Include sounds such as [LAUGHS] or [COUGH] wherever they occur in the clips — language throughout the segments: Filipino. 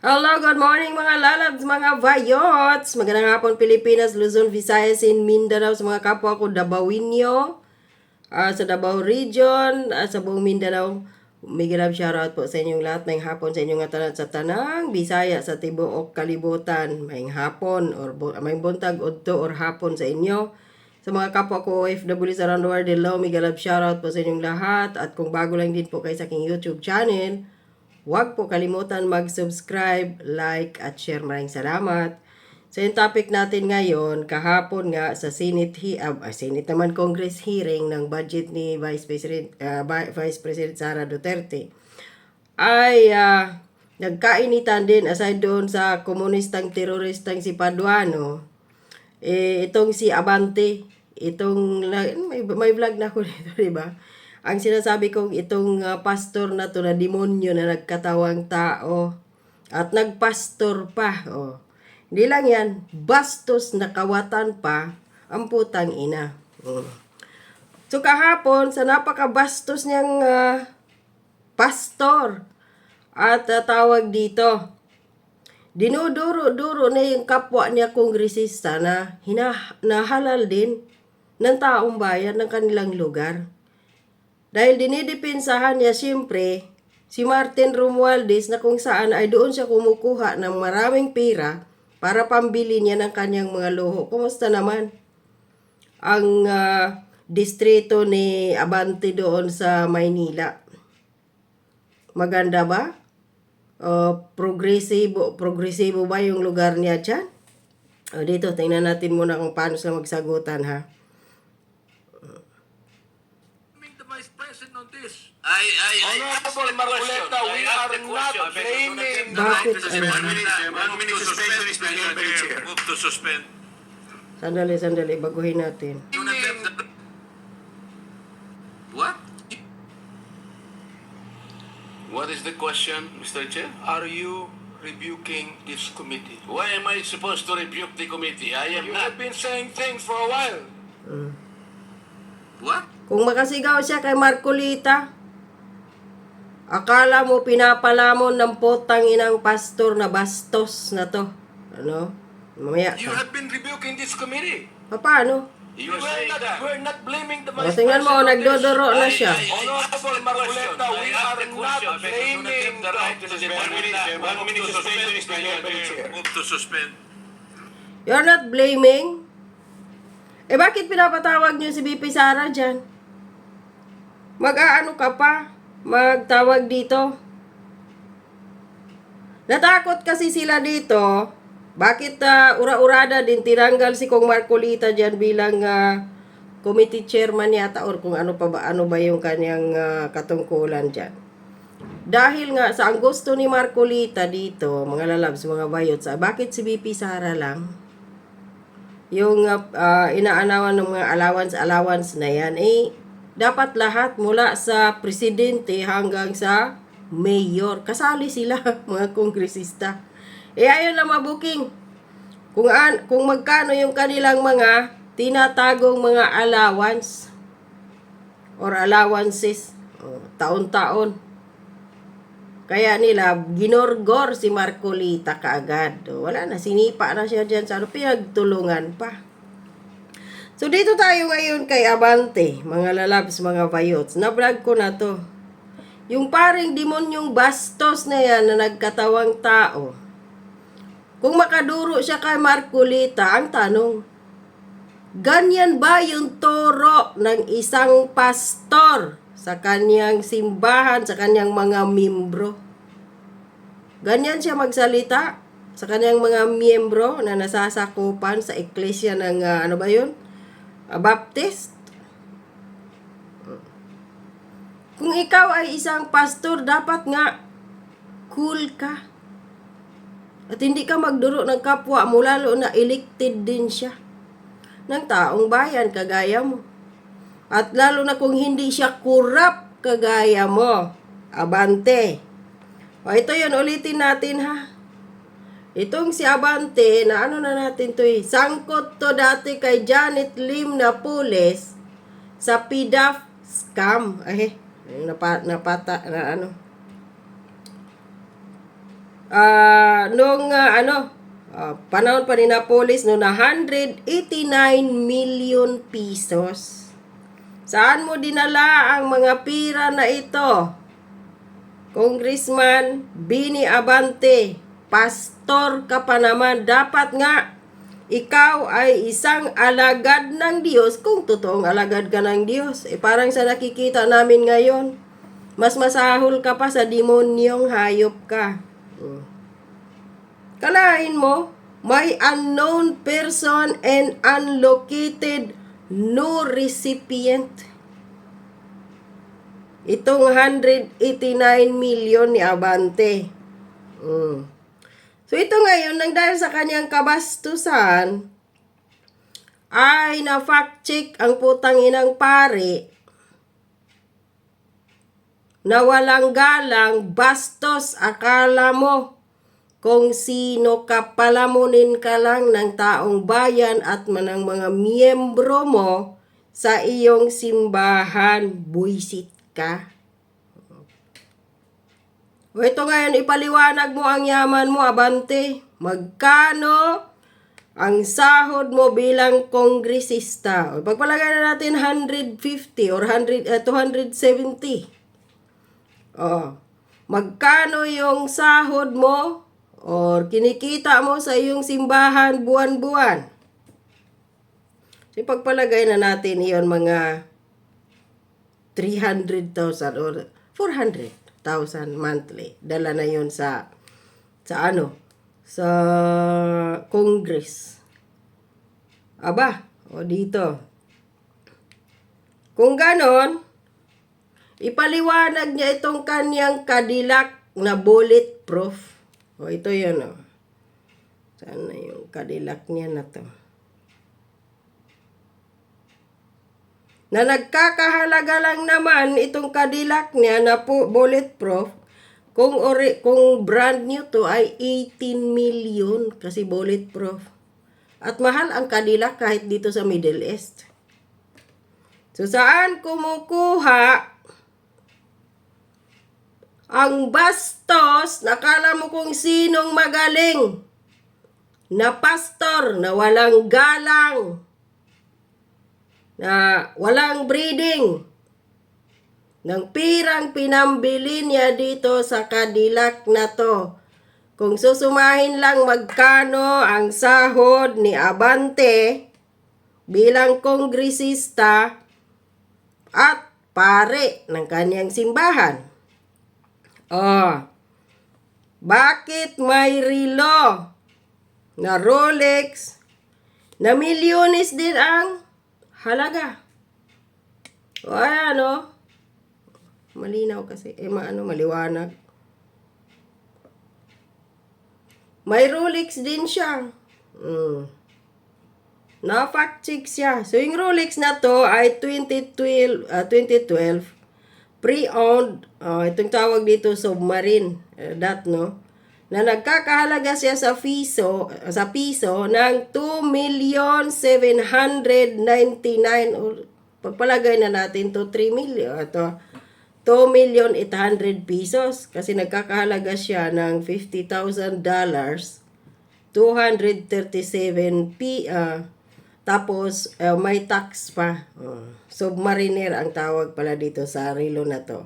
Hello, good morning mga lalabs, mga vayots! Magandang hapon Pilipinas, Luzon, Visayas, and Mindanao sa mga kapwa ko Dabawinyo, ah, sa Davao Region, ah, sa buong Mindanao. Mega love shoutout po sa inyong lahat. Maying hapon sa inyong tanan sa tanang Bisaya sa tibuok kalibutan. Maying hapon or maying buntag udto or hapon sa inyo. Sa mga kapwa ko OFW sa around the world, hello, mega love shoutout po sa inyong lahat. At kung bago lang din po kayo sa aking YouTube channel, Huwag po kalimutan mag-subscribe, like, at share. Maraming salamat. So, yung topic natin ngayon, kahapon nga sa Senate, he, ah, Senate naman Congress hearing ng budget ni Vice President, Vi- Vice President Sara Duterte, ay ah, nagkainitan din aside doon sa komunistang teroristang si Paduano, eh, itong si Abante, itong, may, may vlog na ako [LAUGHS] dito, di ba? Ang sinasabi kong itong ah, pastor na to na demonyo na nagkatawang tao at nagpastor pa. Oh. Hindi lang yan, bastos na kawatan pa ang putang ina. Oh. So kahapon, sa napakabastos niyang ah, pastor at ah, tawag dito, dinuduro-duro na yung kapwa niya kongresista na hina, nahalal din ng taong bayan ng kanilang lugar. Dahil dinidepensahan niya siyempre si Martin Romualdez na kung saan ay doon siya kumukuha ng maraming pera para pambili niya ng kanyang mga luho. Kumusta naman? Ang ah, distrito ni Abante doon sa Maynila. Maganda ba? Uh, progresibo, progresibo ba yung lugar niya dyan? O dito, tingnan natin muna kung paano sila magsagutan ha. blaming the vice president on this. I, I, Honorable Marcoleta, we are not blaming Bakit? Ano? Move to suspend. Sandali, sandali, baguhin natin. What? What is the question, Mr. Chair? Are you rebuking this committee? Why am I supposed to rebuke the committee? I am You not. have been saying things for a while. What? Kung makasigaw siya kay Marcolita, akala mo pinapalamon ng potang inang pastor na bastos na to. Ano? Mamaya You have been rebuking this committee. Paano? You We're not, that. we're not blaming the vice tingnan mo, nagdodoro na siya. Honorable Marcoleta, we are not blaming the Move to suspend. You're not blaming? Eh bakit pinapatawag niyo si BP Sara dyan? Mag-aano ka pa? Magtawag dito? Natakot kasi sila dito. Bakit ah, ura-urada din tinanggal si Kong Marcolita dyan bilang ah, committee chairman yata or kung ano pa ba ano ba yung kanyang ah, katungkulan dyan. Dahil nga sa ang gusto ni Marcolita dito, mga lalabs, mga bayot, sa bakit si BP Sara lang? Yung uh, uh, inaanawan ng mga allowance-allowance na yan, eh, dapat lahat mula sa presidente hanggang sa mayor. Kasali sila, [LAUGHS] mga kongresista. Eh, ayaw na mabuking. Kung, an, kung magkano yung kanilang mga tinatagong mga allowance or allowances, oh, taon-taon. Kaya nila, ginorgor si Marcolita kaagad. Wala na, sinipa na siya dyan sa ano, pinagtulungan pa. So, dito tayo ngayon kay Abante, mga lalabs, mga vayots. Na-vlog ko na to. Yung paring demonyong bastos na yan na nagkatawang tao. Kung makaduro siya kay Marcolita, ang tanong, ganyan ba yung toro ng isang pastor sa kanyang simbahan, sa kanyang mga membro? Ganyan siya magsalita sa kanyang mga miyembro na nasasakupan sa eklesia ng ah, ano ba yun? Ah, Baptist. Kung ikaw ay isang pastor, dapat nga cool ka. At hindi ka magduro ng kapwa mo, lalo na elected din siya ng taong bayan kagaya mo. At lalo na kung hindi siya kurap kagaya mo. Abante. O ito yun, ulitin natin ha. Itong si Abante, na ano na natin to eh, sangkot to dati kay Janet Lim Napoles sa PDAF scam. Ay, napa, napata, na ano. Ah, ah, nung ah, ano, ah, panahon pa ni Napolis no na 189 million pesos. Saan mo dinala ang mga pira na ito? Congressman Bini Abante, pastor ka pa naman. Dapat nga, ikaw ay isang alagad ng Diyos kung totoong alagad ka ng Diyos. Eh parang sa nakikita namin ngayon, mas masahol ka pa sa demonyong hayop ka. Hmm. Mo, may unknown person and unlocated no recipient. Itong 189 million ni Abante. Mm. So ito ngayon, nang dahil sa kanyang kabastusan, ay na-fact check ang putang inang pare na walang galang, bastos, akala mo kung sino ka palamunin ka lang ng taong bayan at manang mga miyembro mo sa iyong simbahan, buisit ka. O ito ngayon, ipaliwanag mo ang yaman mo, Abante. Magkano ang sahod mo bilang kongresista? O, pagpalagay na natin 150 or 100, eh, 270. Oh, magkano yung sahod mo or kinikita mo sa iyong simbahan buwan-buwan? So, pagpalagay na natin iyon mga 300,000 or 400,000 monthly. Dala na yun sa sa ano? Sa Congress. Aba, o dito. Kung ganon, Ipaliwanag niya itong kanyang Cadillac na bulletproof. O, ito yun, o. Saan na yung Cadillac niya na to? Na nagkakahalaga lang naman itong Cadillac niya na po bulletproof kung ori, kung brand new to ay 18 million kasi bulletproof. At mahal ang Cadillac kahit dito sa Middle East. So saan kumukuha ang bastos, nakala mo kung sinong magaling na pastor na walang galang, na walang breeding, ng pirang pinambili niya dito sa Cadillac na to. Kung susumahin lang magkano ang sahod ni Abante bilang kongresista at pare ng kanyang simbahan. Oh. Bakit may relo na Rolex na milyones din ang halaga? O ano? Malinaw kasi. Eh, maano, maliwanag. May Rolex din siya. Mm. Na-fact check siya. So, yung Rolex na to ay 2012, ah, 2012 pre-owned, uh, itong tawag dito submarine, uh, that no, na nagkakahalaga siya sa piso, sa piso ng 2,799 or pagpalagay na natin to 3 million, ito, 2 million 800 pesos kasi nagkakahalaga siya ng $50,000 dollars 237 p uh, tapos, uh, may tax pa. Uh, submariner ang tawag pala dito sa relo na to.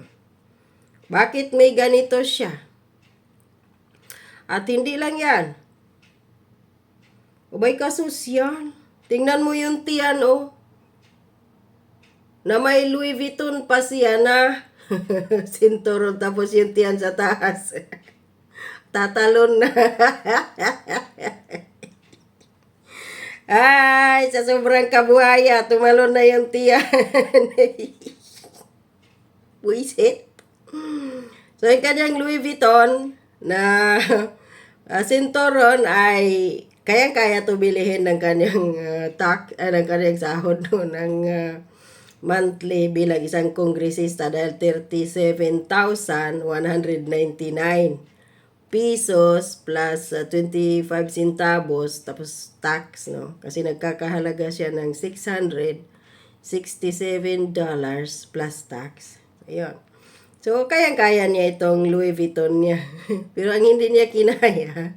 Bakit may ganito siya? At hindi lang yan. Ubay kasus yan. Tingnan mo yung tiyan, oh. Na may Louis Vuitton pa siya na [LAUGHS] sinturon tapos yung tiyan sa taas. [LAUGHS] Tatalon na. [LAUGHS] Ay, sa sobrang kabuhaya, tumalon na yung tiyan. Buisit. So, yung kanyang Louis Vuitton na [LAUGHS] uh, sinturon ay kayang-kaya to bilihin ng kanyang uh, tak, uh, ng kanyang sahod no, ng uh, monthly bilang isang kongresista dahil 37,199 pesos plus uh, 25 centavos tapos tax no. Kasi nagkakahalaga siya ng 667 dollars plus tax. Ayun So, kayang-kaya niya itong Louis Vuitton niya. [LAUGHS] Pero ang hindi niya kinaya,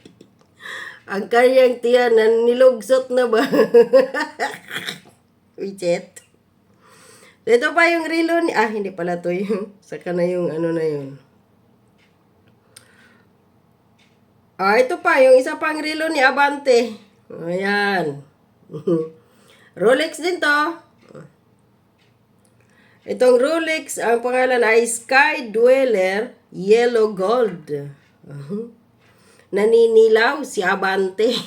[LAUGHS] ang kanyang tiyan na nilugsot na ba? [LAUGHS] Wichet. Ito pa yung relo ni... Ah, hindi pala to yung... Saka na yung ano na yun. Ah, ito pa. Yung isa pang relo ni Abante. Ayan. Rolex din to. Itong Rolex, ang pangalan ay Sky Dweller Yellow Gold. Uh-huh. Naninilaw si Abante. [LAUGHS]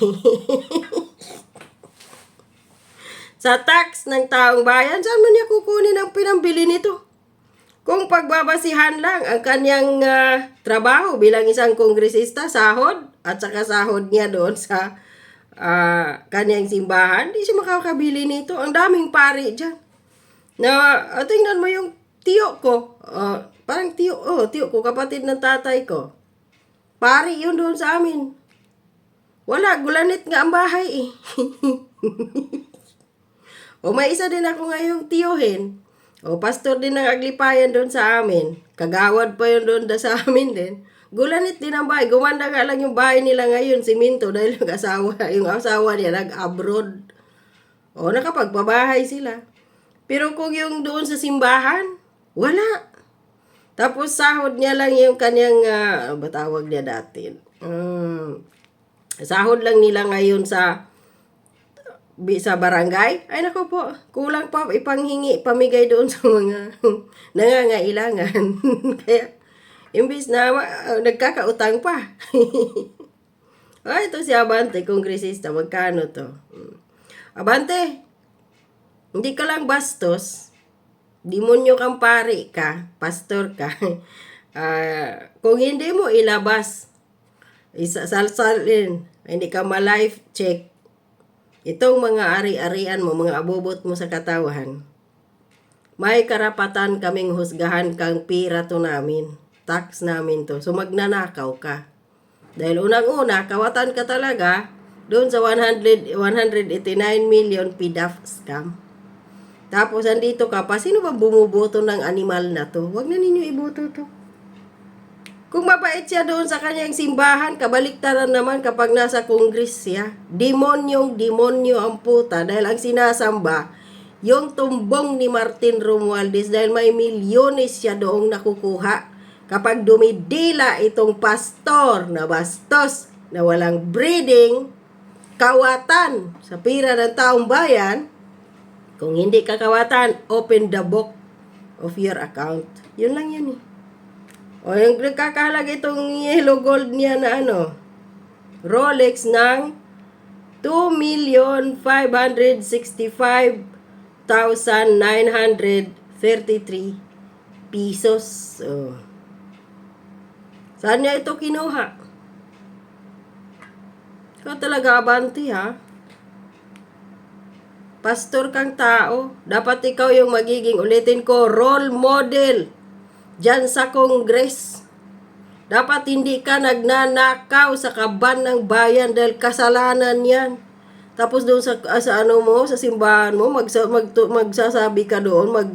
Sa tax ng taong bayan, saan mo niya kukunin ang pinambili nito? Kung pagbabasihan lang ang kanyang ah, trabaho bilang isang kongresista, sahod, at saka sahod niya doon sa ah, kanyang simbahan, di siya makakabili nito. Ang daming pari dyan. Na, ah, tingnan mo yung tiyo ko. Ah, parang tiyo, oh, tiyo ko, kapatid ng tatay ko. Pari yun doon sa amin. Wala, gulanit nga ang bahay eh. [LAUGHS] o may isa din ako ngayong tiyohin. O pastor din ng aglipayan doon sa amin. Kagawad pa yun doon sa [LAUGHS] amin din. Gulanit din ang bahay. Gumanda nga lang yung bahay nila ngayon, siminto, dahil [LAUGHS] yung asawa, yung asawa niya nag-abroad. O nakapagpabahay sila. Pero kung yung doon sa simbahan, wala. Tapos sahod niya lang yung kanyang, ano ba tawag niya dati? Um, sahod lang nila ngayon sa sa barangay. Ay nako po, kulang pa ipanghingi, pamigay doon [LAUGHS] sa mga nangangailangan. [LAUGHS] Kaya, imbis na ma- nagkakautang pa. [LAUGHS] Ay, ito si Abante, kongresista, magkano to? Hmm. Abante, hindi ka lang bastos, demonyo kang pari ka, pastor ka. [LAUGHS] Ah, kung hindi mo ilabas, isasalsalin, hindi ka ma-life check, itong mga ari-arian mo, mga abobot mo sa katawan, may karapatan kaming husgahan kang pira to namin. Tax namin to. So magnanakaw ka. Dahil unang-una, kawatan ka talaga doon sa 100, 189 million PDAF scam. Tapos andito ka pa, sino ba bumuboto ng animal na to? Huwag na ninyo iboto to. Kung mabait siya doon sa kanyang simbahan, kabaliktaran naman kapag nasa kongres siya. Demonyong demonyo ang puta dahil ang sinasamba, yung tumbong ni Martin Romualdez dahil may milyones siya doong nakukuha. Kapag dumidila itong pastor na bastos na walang breeding, kawatan sa pira ng taong bayan, kung hindi kakawatan, open the book of your account. Yun lang yun eh. O yung nagkakalag itong yellow gold niya na ano, Rolex ng 2,565,933 pesos. Oh. Saan niya ito kinuha? Ikaw talaga abanti ha. Pastor kang tao. Dapat ikaw yung magiging, ulitin ko, role model dyan sa Kongres. Dapat hindi ka nagnanakaw sa kaban ng bayan dahil kasalanan yan. Tapos doon sa, ah, sa ano mo, sa simbahan mo, magsa, mag, magsasabi ka doon, mag,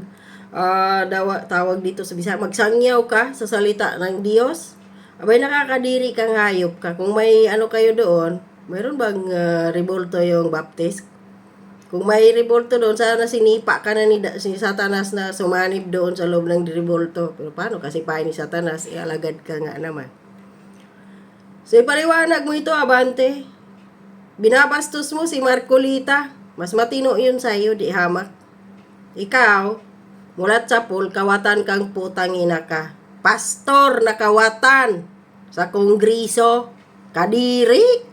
ah, dawa, tawag dito sa Bisaya, magsangyaw ka sa salita ng Diyos. Abay, nakakadiri kang hayop ka. Kung may ano kayo doon, mayroon bang ah, revolto yung baptist? Kung may revolto doon, sana sinipa ka na ni, si Satanas na sumanib doon sa loob ng revolto. Pero paano? Kasi pa ni Satanas, ialagad ka nga naman. So, ipaliwanag mo ito, Abante. Binabastos mo si Marcolita. Mas matino yun sa'yo, di hamak. Ikaw, mulat sa pool, kawatan kang putang ina ka. Pastor na kawatan sa kongriso. Kadiri.